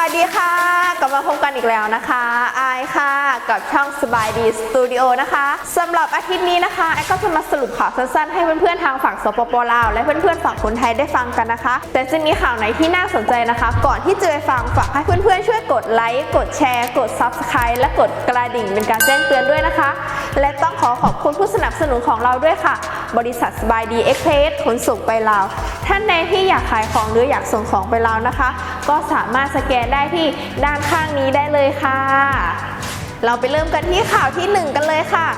วัสดีค่ะ กลับมาพบกันอีกแล้วนะคะอายค่ะกับช่องสบายดีสตูดิโอนะคะสำหรับอาทิตย์นี้นะคะไอก็จะมาสรุปข่าวสั้นๆ ให้เพื่อนๆทางฝั่งสปปลาวและเพื่อนๆฝั่งคนไทยได้ฟังกันนะคะ แต่จะมีข่าวไหนที่น่าสนใจนะคะ ก่อนที่จะไปฟังฝากให้เพื่อนๆช่วยกดไลค์กดแชร์กด Subscribe และกดกระดิ่งเป็นการแจ้งเตือนด้วยนะคะ และต้องขอขอบคุณผู้สนับสนุนของเราด้วยค่ะ บริษัทสบายดีเอ็กเพรสขนส่งไปลาว ท่านใดที่อยากขายของหรืออยากส่งของไปลาวนะคะ ก็สามารถสแกนได้ที่ด้านข้างนี้ได้เลยค่ะ เราไปเริ่มกันที่ข่าวที่ 1 กันเลยค่ะ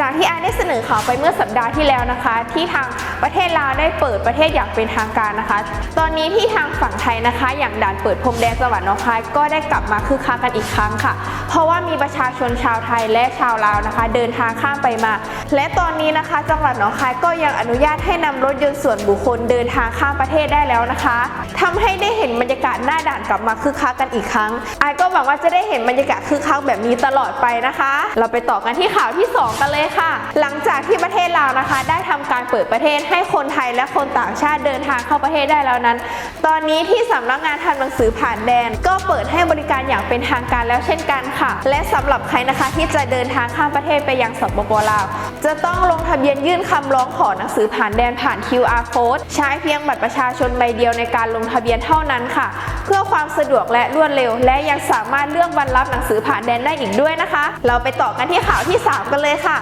จากที่อาได้เสนอข่าวไปเมื่อสัปดาห์ที่แล้วนะคะ ที่ทางประเทศลาวได้เปิดประเทศอย่างเป็นทางการนะคะ ตอนนี้ที่ทางฝั่งไทยนะคะ อย่างด่านเปิดพรมแดนจังหวัดหนองคายก็ได้กลับมาคึกคักกันอีกครั้งค่ะ เพราะว่ามีประชาชนชาวไทยและชาวลาวนะคะ เดินทางข้ามไปมา และตอนนี้นะคะ จังหวัดหนองคายก็ยังอนุญาตให้นำรถยนต์ส่วนบุคคลเดินทางข้ามประเทศได้แล้วนะคะทำให้ได้เห็นบรรยากาศหน้าด่านกลับมาคึกคักกันอีกครั้งไอก็หวังว่าจะได้เห็นบรรยากาศคึกคักแบบนี้ตลอดไปนะคะ เราไปต่อกันที่ข่าวที่ 2 กันเลยค่ะ หลังจากที่ประเทศาวนะคะได้ทำการเปิดประเทศให้คนไทยและคนต่างชาติเดินทางเข้าประเทศได้แล้วนั้น ตอนนี้ที่สำนักงานทำหนังสือผ่านแดน ก็เปิดให้บริการอย่างเป็นทางการแล้วเช่นกันค่ะ และสำหรับใครนะคะที่จะเดินทางข้ามประเทศไปยังสปปลาวจะต้องลงทะเบียนยื่นคำร้องขอหนังสือผ่านแดนผ่าน QR code ใช้เพียงบัตรประชาชนใบเดียวในการลงทะเบียนเท่านั้นค่ะ เพื่อความสะดวกและรวดเร็ว และยังสามารถเลือกวันรับหนังสือผ่านแดนได้อีกด้วยนะคะ เราไปต่อกันที่ข่าวที่ 3 กันเลยค่ะ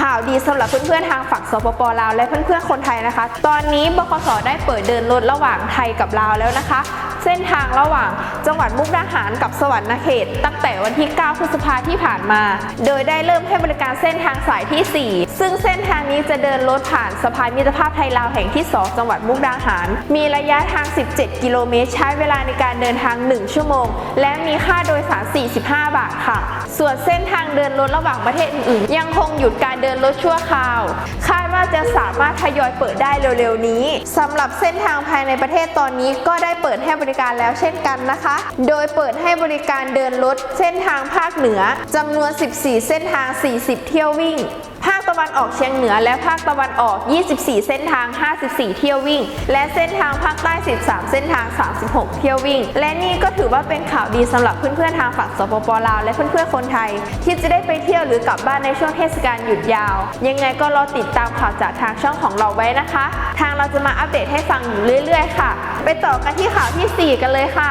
ข่าวดีสำหรับเพื่อนๆทางฝั่งสปปลาวและเพื่อนๆคนไทยนะคะ ตอนนี้บคสได้เปิดเดินรถระหว่างไทยกับลาวแล้วนะคะ เส้นทางระหว่างจังหวัดมุกดาหารกับสวรรณเขต ตั้งแต่วันที่ 9 พฤษภาที่ผ่านมา โดยได้เริ่มให้บริการเส้นทางสายที่ 4 ซึ่งเส้นทางนี้จะเดินรถผ่านสะพานมิตรภาพไทยลาวแห่งที่ 2 จังหวัดมุกดาหาร มีระยะทาง 17 กิโลเมตร ใช้เวลาในการเดินทาง 1 ชั่วโมง และมีค่าโดยสาร 45 บาทค่ะ ส่วนเส้นทางเดินรถระหว่างประเทศอื่นๆ ยังคงหยุดการเดินรถชั่วคราวคา ว่าจะสามารถทยอยเปิดได้เร็วๆนี้สำหรับเส้นทางภายในประเทศตอนนี้ก็ได้เปิดให้บริการแล้วเช่นกันนะคะ โดยเปิดให้บริการเดินรถเส้นทางภาคเหนือจำนวน 14 เส้นทาง 40 เที่ยววิ่งภาคตะวันออกเฉียงเหนือและภาคตะวันออก 24 เส้นทาง 54 เที่ยววิ่ง และเส้นทางภาคใต้ 13 เส้นทาง 36 เที่ยววิ่ง และนี่ก็ถือว่าเป็นข่าวดีสำหรับเพื่อนๆทางฝั่งสปปลาว และเพื่อนๆคนไทย ที่จะได้ไปเที่ยวหรือกลับบ้านในช่วงเทศกาลหยุดยาว ยังไงก็รอติดตามข่าวจากทางช่องของเราไว้นะคะ ทางเราจะมาอัปเดตให้ฟังอยู่เรื่อย ๆ ค่ะ ไปต่อกันที่ข่าวทีสี่4 กันเลยค่ะ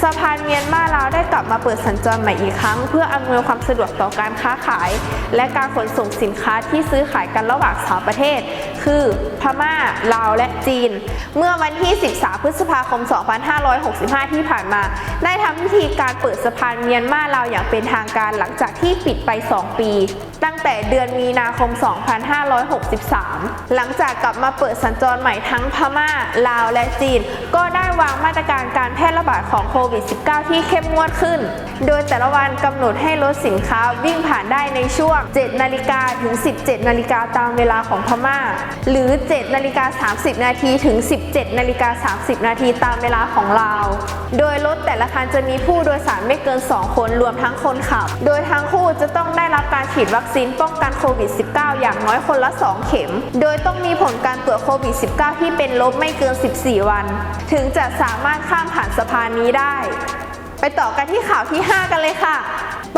สะพานเมียนมาลาวได้กลับมาเปิดสัญจรใหม่อีกครั้ง เพื่ออำนวยความสะดวกต่อการค้าขาย และการขนส่งสินค้าที่ซื้อขายกันระหว่างสามประเทศ คือพม่าลาวและจีน เมื่อวันที่ 13 พฤษภาคม 2565 ที่ผ่านมา ได้ทำพิธีการเปิดสะพานเมียนมาลาวอย่างเป็นทางการหลังจากที่ปิดไป 2 ปี ตั้งแต่เดือนมีนาคม 2563 หลังจากกลับมาเปิดสัญจรใหม่ทั้งพม่า ลาว และจีน ก็ได้วางมาตรการการแพร่ระบาดของโควิด -19 ที่เข้มงวดขึ้น โดยแต่ละวันกำหนดให้รถสินค้าวิ่งผ่านได้ในช่วง 7 นาฬิกาถึง 17 นาฬิกาตามเวลาของพม่า หรือ 7 นาฬิกา 30 นาทีถึง 17 นาฬิกา 30 นาทีตามเวลาของลาว โดยรถแต่ละคันจะมีผู้โดยสารไม่เกิน 2 คนรวมทั้งคนขับ โดยทั้งคู่จะต้องได้รับการฉีดวัคซซีนป้องกันโควิด -19 อย่างน้อยคนละ 2 เข็ม โดยต้องมีผลการตรวจโควิด -19 ที่เป็นลบไม่เกิน 14 วัน ถึงจะสามารถข้ามผ่านสะพานนี้ได้ ไปต่อกันที่ข่าวที่ 5 กันเลยค่ะ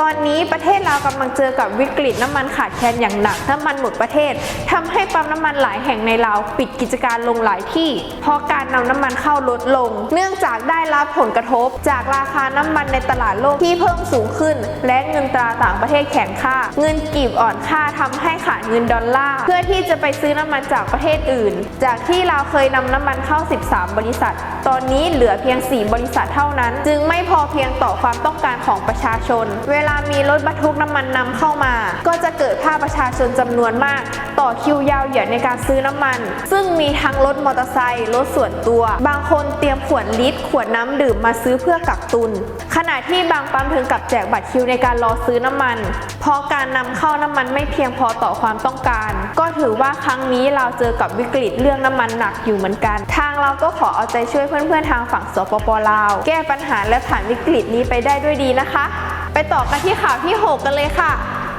ตอนนี้ประเทศลากำลังเจอกับวิกฤตน้ำมันขาดแคลนอย่างหนักน้ำมันหมดประเทศทำให้ปั๊มน้ำมันหลายแห่งในลาวปิดกิจการลงหลายที่ เพราะการนำน้ำมันเข้าลดลง เนื่องจากได้รับผลกระทบ จากราคาน้ำมันในตลาดโลกที่เพิ่มสูงขึ้น และเงินตราต่างประเทศแข็งค่า เงินกีบอ่อนค่าทำให้ขาดเงินดอลลาร์เพื่อที่จะไปซื้อน้ำมันจากประเทศอื่น จากที่ลาเคยนำน้ำมันเข้า 13 บริษัท ตอนนี้เหลือเพียง 4 บริษัทเท่านั้น จึงไม่พอเพียงต่อความต้องการของประชาชนเวลามีรถบรรทุกน้ำมันนำเข้ามา ก็จะเกิดภาพประชาชนจำนวนมาก ต่อคิวยาวเหยียดในการซื้อน้ำมัน ซึ่งมีทั้งรถมอเตอร์ไซค์รถส่วนตัว บางคนเตรียมขวดลิตร ขวดน้ำดื่มมาซื้อเพื่อกักตุน ขณะที่บางปั๊มถึงกับแจกบัตรคิวในการรอซื้อน้ำมัน เพราะการนำเข้าน้ำมันไม่เพียงพอต่อความต้องการ ก็ถือว่าครั้งนี้เราเจอกับวิกฤตเรื่องน้ำมันหนักอยู่เหมือนกัน ทางเราก็ขอเอาใจช่วยเพื่อนๆทางฝั่งสปปลาว แก้ปัญหาและผ่านวิกฤตนี้ไปได้ด้วยดีนะคะ ไปต่อกันที่ข่าวที่ 6 กันเลยค่ะ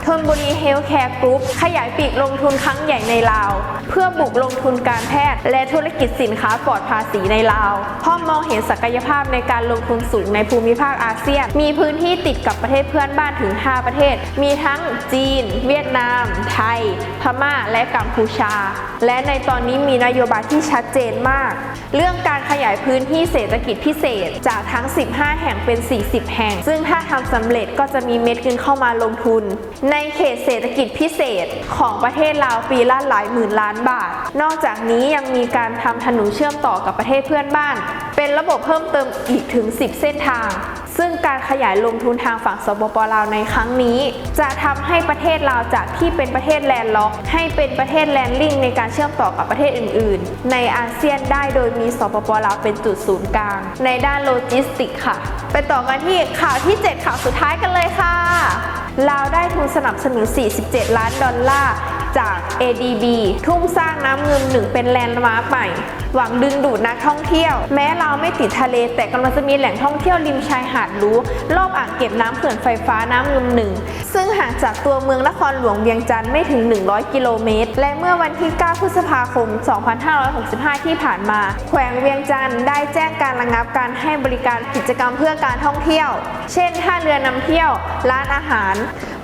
ทนบุรีเฮลท์แคร์กรุ๊ปขยายปีกลงทุนครั้งใหญ่ในลาว เพื่อบุกลงทุนการแพทย์ และธุรกิจสินค้าปลอดภาษีในลาวพราะมองเห็นศักยภาพในการลงทุนสูงในภูมิภาคอาเซียน มีพื้นที่ติดกับประเทศเพื่อนบ้านถึง 5 ประเทศ มีทั้งจีน เวียดนาม ไทย พม่า และกัมพูชา และในตอนนี้มีนโยบายที่ชัดเจนมาก เรื่องการขยายพื้นที่เศรษฐกิจพิเศษจากทั้ง 15 แห่งเป็น 40 แห่ง ซึ่งถ้าทำสำเร็จก็จะมีเม็ดเงินเข้ามาลงทุน ในในเขตเศรษฐกิจพิเศษของประเทศลาวปีละหลายหมื่นล้านบาท นอกจากนี้ยังมีการทำถนนเชื่อมต่อกับประเทศเพื่อนบ้าน เป็นระบบเพิ่มเติมอีกถึง 10 เส้นทาง ซึ่งการขยายลงทุนทางฝั่งสปปลาวในครั้งนี้ จะทำให้ประเทศลาวจากที่เป็นประเทศแลนด์ล็อก ให้เป็นประเทศแลนด์ลิงในการเชื่อมต่อกับประเทศอื่น ๆ ในอาเซียนได้โดยมีสปปลาวเป็นจุดศูนย์กลาง ในด้านโลจิสติกค่ะ ไปต่อกันที่ข่าวที่ 7 ข่าวสุดท้ายกันเลยค่ะ ลาวได้ทุนสนับสนุน 47 ล้านดอลลาร์จาก ADB ทุ่มสร้างน้ำเงินหนึ่งเป็นแลนด์มาร์คใหม่ หวังดึงดูดนักท่องเที่ยว แม้เราไม่ติดทะเล แต่กำลังจะมีแหล่งท่องเที่ยวริมชายหาดรู้รอบอ่างเก็บน้ำเขื่อนไฟฟ้าน้ำเงินหนึ่ง ซึ่งห่างจากตัวเมืองนครหลวงเวียงจันทร์ไม่ถึง 100 กิโลเมตร และเมื่อวันที่ 9 พฤษภาคม 2565 ที่ผ่านมา แขวงเวียงจันทร์ได้แจ้งการระงับการให้บริการกิจกรรมเพื่อการท่องเที่ยว เช่นท่าเรือนำเที่ยว ร้านอาหาร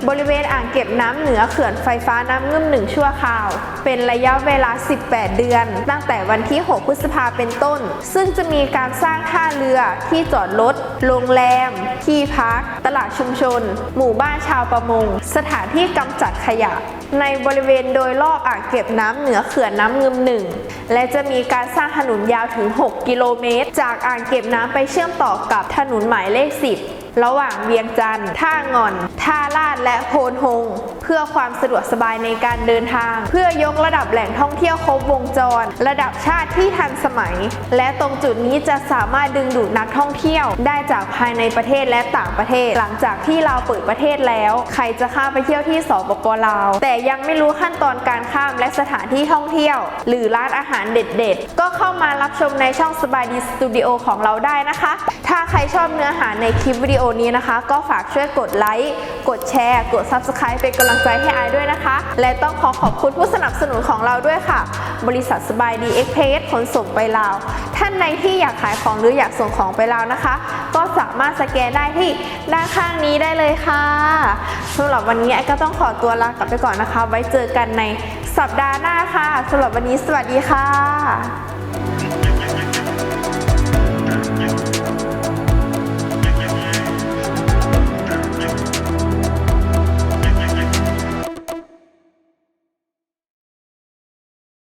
บริเวณอ่างเก็บน้ำเหนือเขื่อนไฟฟ้าน้ำงึมหนึ่งชั่วคราว เป็นระยะเวลา 18 เดือน ตั้งแต่วันที่ 6 พฤษภาเป็นต้น ซึ่งจะมีการสร้างท่าเรือที่จอดรถ โรงแรม ที่พัก ตลาดชุมชน หมู่บ้านชาวประมง สถานที่กำจัดขยะ ในบริเวณโดยรอบอ่างเก็บน้ำเหนือเขื่อนน้ำงึมหนึ่ง และจะมีการสร้างถนนยาวถึง 6 กิโลเมตร จากอ่างเก็บน้ำไปเชื่อมต่อกับถนนหมายเลข 10 ระหว่างเวียงจันทร์ท่างอน ท่าลาดและโพนฮง เพื่อความสะดวกสบายในการเดินทาง เพื่อยกระดับแหล่งท่องเที่ยวครบวงจร ระดับชาติที่ทันสมัย และตรงจุดนี้จะสามารถดึงดูดนักท่องเที่ยว ได้จากภายในประเทศและต่างประเทศ หลังจากที่เราเปิดประเทศแล้ว ใครจะข้ามไปเที่ยวที่สปปลาว แต่ยังไม่รู้ขั้นตอนการข้ามและสถานที่ท่องเที่ยว หรือร้านอาหารเด็ดๆ ก็เข้ามารับชมในช่องสบายดีสตูดิโอของเราได้นะคะ ถ้าใครชอบเนื้อหาในคลิปวิดีโอนี้นะคะ ก็ฝากช่วยกดไลค์ กดแชร์ กด Subscribe เป็นกำลังใจให้อายด้วยนะคะ และต้องขอขอบคุณผู้สนับสนุนของเราด้วยค่ะ บริษัทสบายดีเอ็กเพสขนส่งไปลาว ท่านในที่อยากขายของหรืออยากส่งของไปลาวนะคะ ก็สามารถสแกนได้ที่ด้านข้างนี้ได้เลยค่ะสำหรับวันนี้ไอ้ก็ต้องขอตัวลากลับไปก่อนนะคะ ไว้เจอกันในสัปดาห์หน้าค่ะสำหรับวันนี้สวัสดีค่ะ